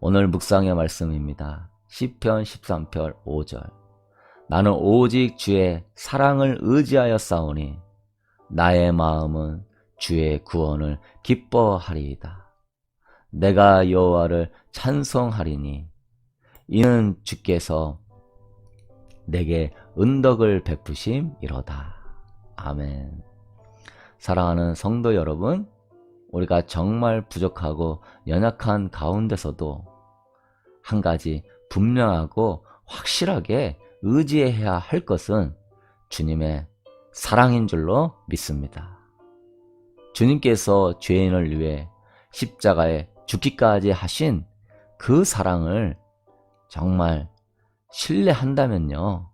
오늘 묵상의 말씀입니다. 시편 13편 5절. 나는 오직 주의 사랑을 의지하여 싸우니 나의 마음은 주의 구원을 기뻐하리이다. 내가 여호와를 찬송하리니 이는 주께서 내게 은덕을 베푸심이로다. 아멘. 사랑하는 성도 여러분, 우리가 정말 부족하고 연약한 가운데서도 한 가지 분명하고 확실하게 의지해야 할 것은 주님의 사랑인 줄로 믿습니다. 주님께서 죄인을 위해 십자가에 죽기까지 하신 그 사랑을 정말 신뢰한다면요.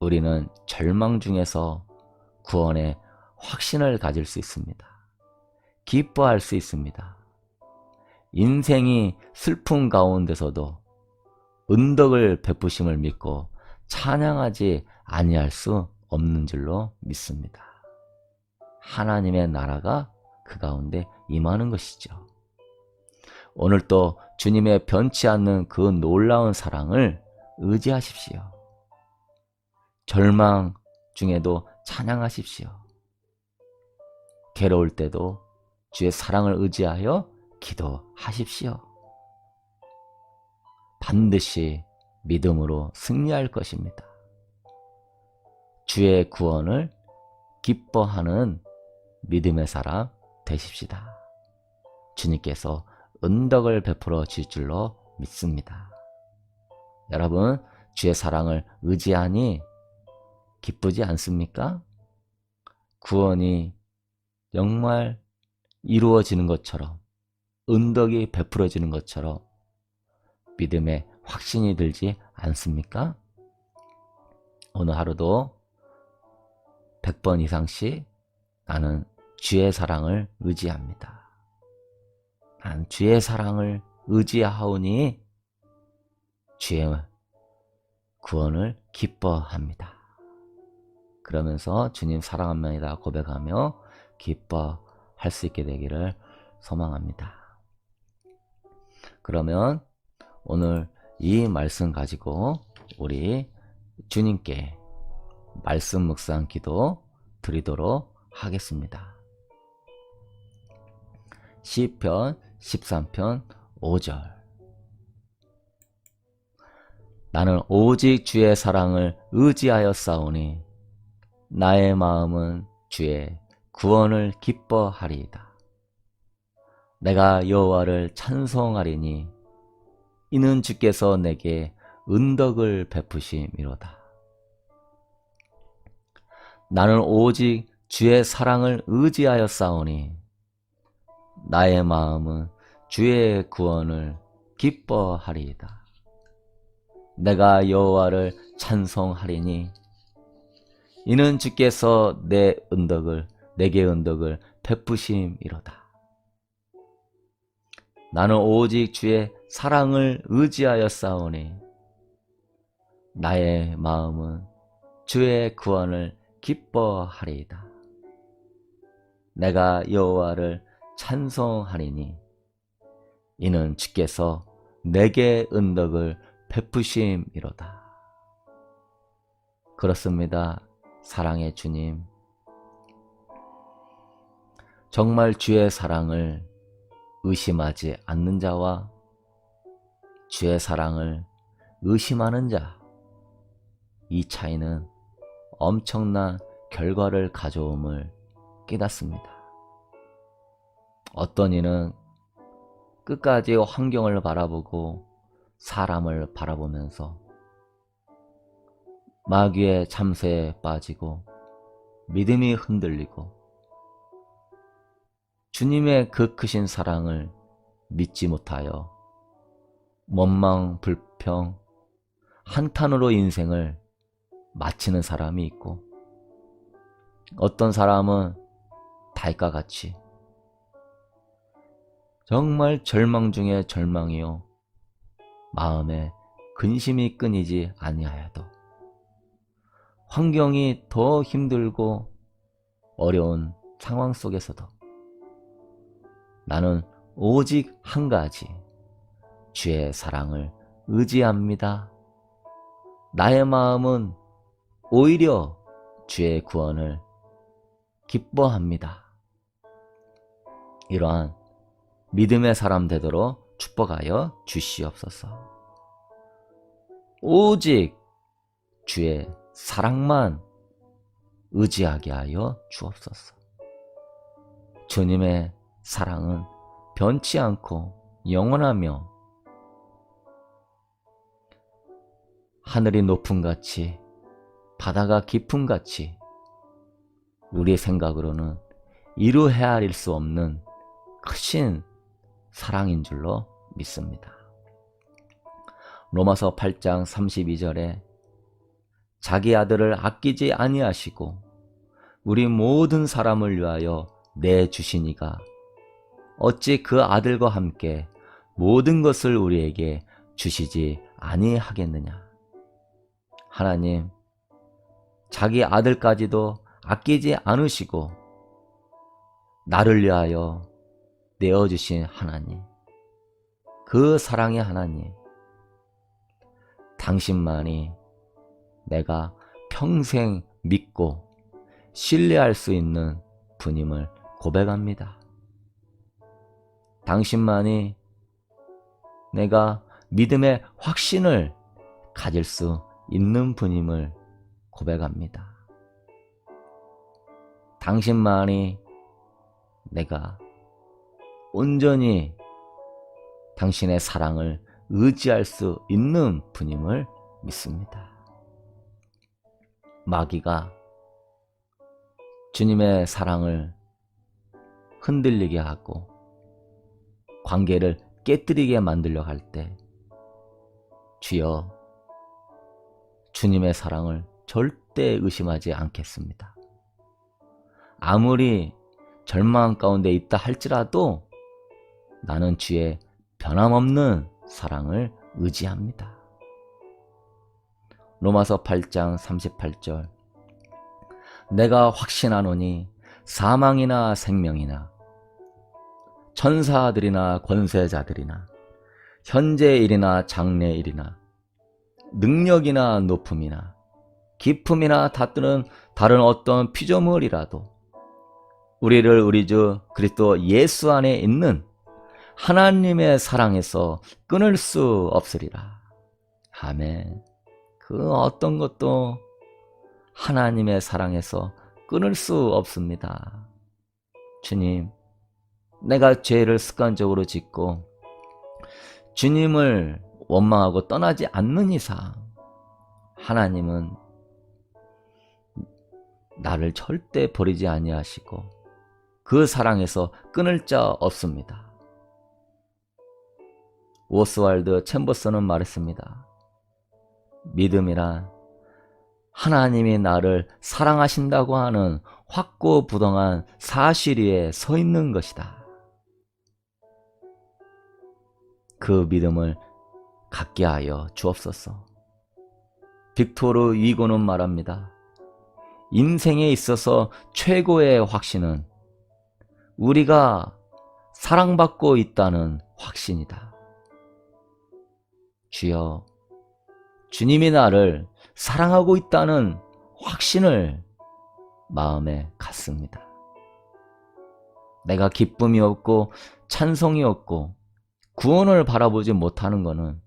우리는 절망 중에서 구원의 확신을 가질 수 있습니다. 기뻐할 수 있습니다. 인생이 슬픔 가운데서도 은덕을 베푸심을 믿고 찬양하지 아니할 수 없는 줄로 믿습니다. 하나님의 나라가 그 가운데 임하는 것이죠. 오늘 또 주님의 변치 않는 그 놀라운 사랑을 의지하십시오. 절망 중에도 찬양하십시오. 괴로울 때도 주의 사랑을 의지하여 기도하십시오. 반드시 믿음으로 승리할 것입니다. 주의 구원을 기뻐하는 믿음의 사람 되십시다. 주님께서 은덕을 베풀어 줄 줄로 믿습니다. 여러분, 주의 사랑을 의지하니 기쁘지 않습니까? 구원이 정말 이루어지는 것처럼, 은덕이 베풀어지는 것처럼 믿음에 확신이 들지 않습니까? 오늘 하루도 100번 이상씩 나는 주의 사랑을 의지합니다. 난 주의 사랑을 의지하오니 주의 구원을 기뻐합니다. 그러면서 주님 사랑합니다 고백하며 기뻐 할 수 있게 되기를 소망합니다. 그러면 오늘 이 말씀 가지고 우리 주님께 말씀 묵상 기도 드리도록 하겠습니다. 시편 13편 5절 나는 오직 주의 사랑을 의지하여 싸우니 나의 마음은 주의 구원을 기뻐하리이다. 내가 여호와를 찬송하리니 이는 주께서 내게 은덕을 베푸심이로다. 나는 오직 주의 사랑을 의지하여 싸우니 나의 마음은 주의 구원을 기뻐하리이다. 내가 여호와를 찬송하리니 이는 주께서 내 은덕을 내게 은덕을 베푸심이로다. 나는 오직 주의 사랑을 의지하여 싸우니 나의 마음은 주의 구원을 기뻐하리이다. 내가 여호와를 찬송하리니 이는 주께서 내게 은덕을 베푸심이로다. 그렇습니다. 사랑의 주님. 정말 주의 사랑을 의심하지 않는 자와 주의 사랑을 의심하는 자, 이 차이는 엄청난 결과를 가져옴을 깨닫습니다. 어떤 이는 끝까지 환경을 바라보고 사람을 바라보면서 마귀의 잠세에 빠지고 믿음이 흔들리고 주님의 그 크신 사랑을 믿지 못하여 원망, 불평, 한탄으로 인생을 마치는 사람이 있고 어떤 사람은 달과 같이 정말 절망 중에 절망이요 마음에 근심이 끊이지 아니하여도 환경이 더 힘들고 어려운 상황 속에서도 나는 오직 한 가지 주의 사랑을 의지합니다. 나의 마음은 오히려 주의 구원을 기뻐합니다. 이러한 믿음의 사람 되도록 축복하여 주시옵소서. 오직 주의 사랑만 의지하게 하여 주옵소서. 주님의 사랑은 변치 않고 영원하며 하늘이 높음 같이 바다가 깊음 같이 우리 생각으로는 이루 헤아릴 수 없는 크신 사랑인 줄로 믿습니다. 로마서 8장 32절에 자기 아들을 아끼지 아니하시고 우리 모든 사람을 위하여 내 주시니가 어찌 그 아들과 함께 모든 것을 우리에게 주시지 아니하겠느냐. 하나님, 자기 아들까지도 아끼지 않으시고 나를 위하여 내어주신 하나님, 그 사랑의 하나님, 당신만이 내가 평생 믿고 신뢰할 수 있는 분임을 고백합니다. 당신만이 내가 믿음의 확신을 가질 수 있는 분임을 고백합니다. 당신만이 내가 온전히 당신의 사랑을 의지할 수 있는 분임을 믿습니다. 마귀가 주님의 사랑을 흔들리게 하고 관계를 깨뜨리게 만들려 할 때 주여 주님의 사랑을 절대 의심하지 않겠습니다. 아무리 절망 가운데 있다 할지라도 나는 주의 변함없는 사랑을 의지합니다. 로마서 8장 38절 내가 확신하노니 사망이나 생명이나 천사들이나 권세자들이나 현재 일이나 장래 일이나 능력이나 높음이나 기품이나 다뜨는 다른 어떤 피조물이라도 우리를 우리 주 그리스도 예수 안에 있는 하나님의 사랑에서 끊을 수 없으리라. 아멘. 그 어떤 것도 하나님의 사랑에서 끊을 수 없습니다. 주님, 내가 죄를 습관적으로 짓고 주님을 원망하고 떠나지 않는 이상 하나님은 나를 절대 버리지 아니하시고 그 사랑에서 끊을 자 없습니다. 오스왈드 챔버스는 말했습니다. 믿음이란 하나님이 나를 사랑하신다고 하는 확고부동한 사실 위에 서 있는 것이다. 그 믿음을 갖게 하여 주옵소서. 빅토르 위고는 말합니다. 인생에 있어서 최고의 확신은 우리가 사랑받고 있다는 확신이다. 주여, 주님이 나를 사랑하고 있다는 확신을 마음에 갖습니다. 내가 기쁨이 없고 찬송이 없고 구원을 바라보지 못하는 것은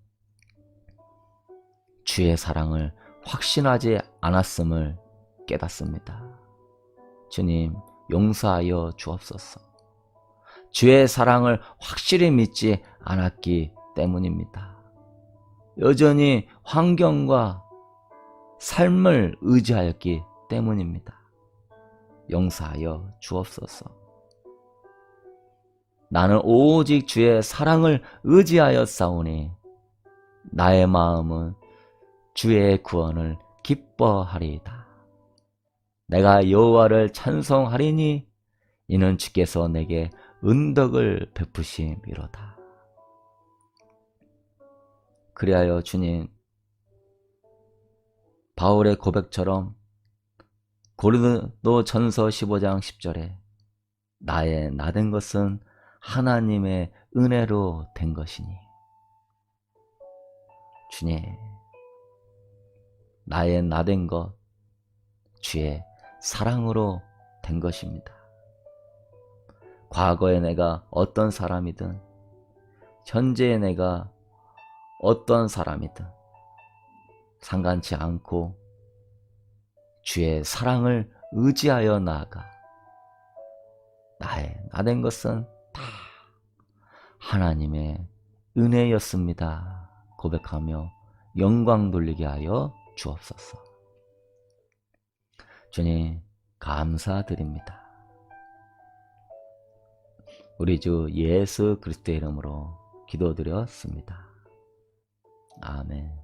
주의 사랑을 확신하지 않았음을 깨닫습니다. 주님, 용서하여 주옵소서. 주의 사랑을 확실히 믿지 않았기 때문입니다. 여전히 환경과 삶을 의지하였기 때문입니다. 용서하여 주옵소서. 나는 오직 주의 사랑을 의지하여 싸우니 나의 마음은 주의 구원을 기뻐하리이다. 내가 여호와를 찬송하리니 이는 주께서 내게 은덕을 베푸심이로다. 그리하여 주님 바울의 고백처럼 고린도 전서 15장 10절에 나의 나된 것은 하나님의 은혜로 된 것이니 주님, 나의 나 된 것, 주의 사랑으로 된 것입니다. 과거에 내가 어떤 사람이든, 현재의 내가 어떤 사람이든, 상관치 않고, 주의 사랑을 의지하여 나아가, 나의 나된 것은 다 하나님의 은혜였습니다. 고백하며 영광 돌리게 하여 주옵소서. 주님, 감사드립니다. 우리 주 예수 그리스도의 이름으로 기도드렸습니다. 아멘.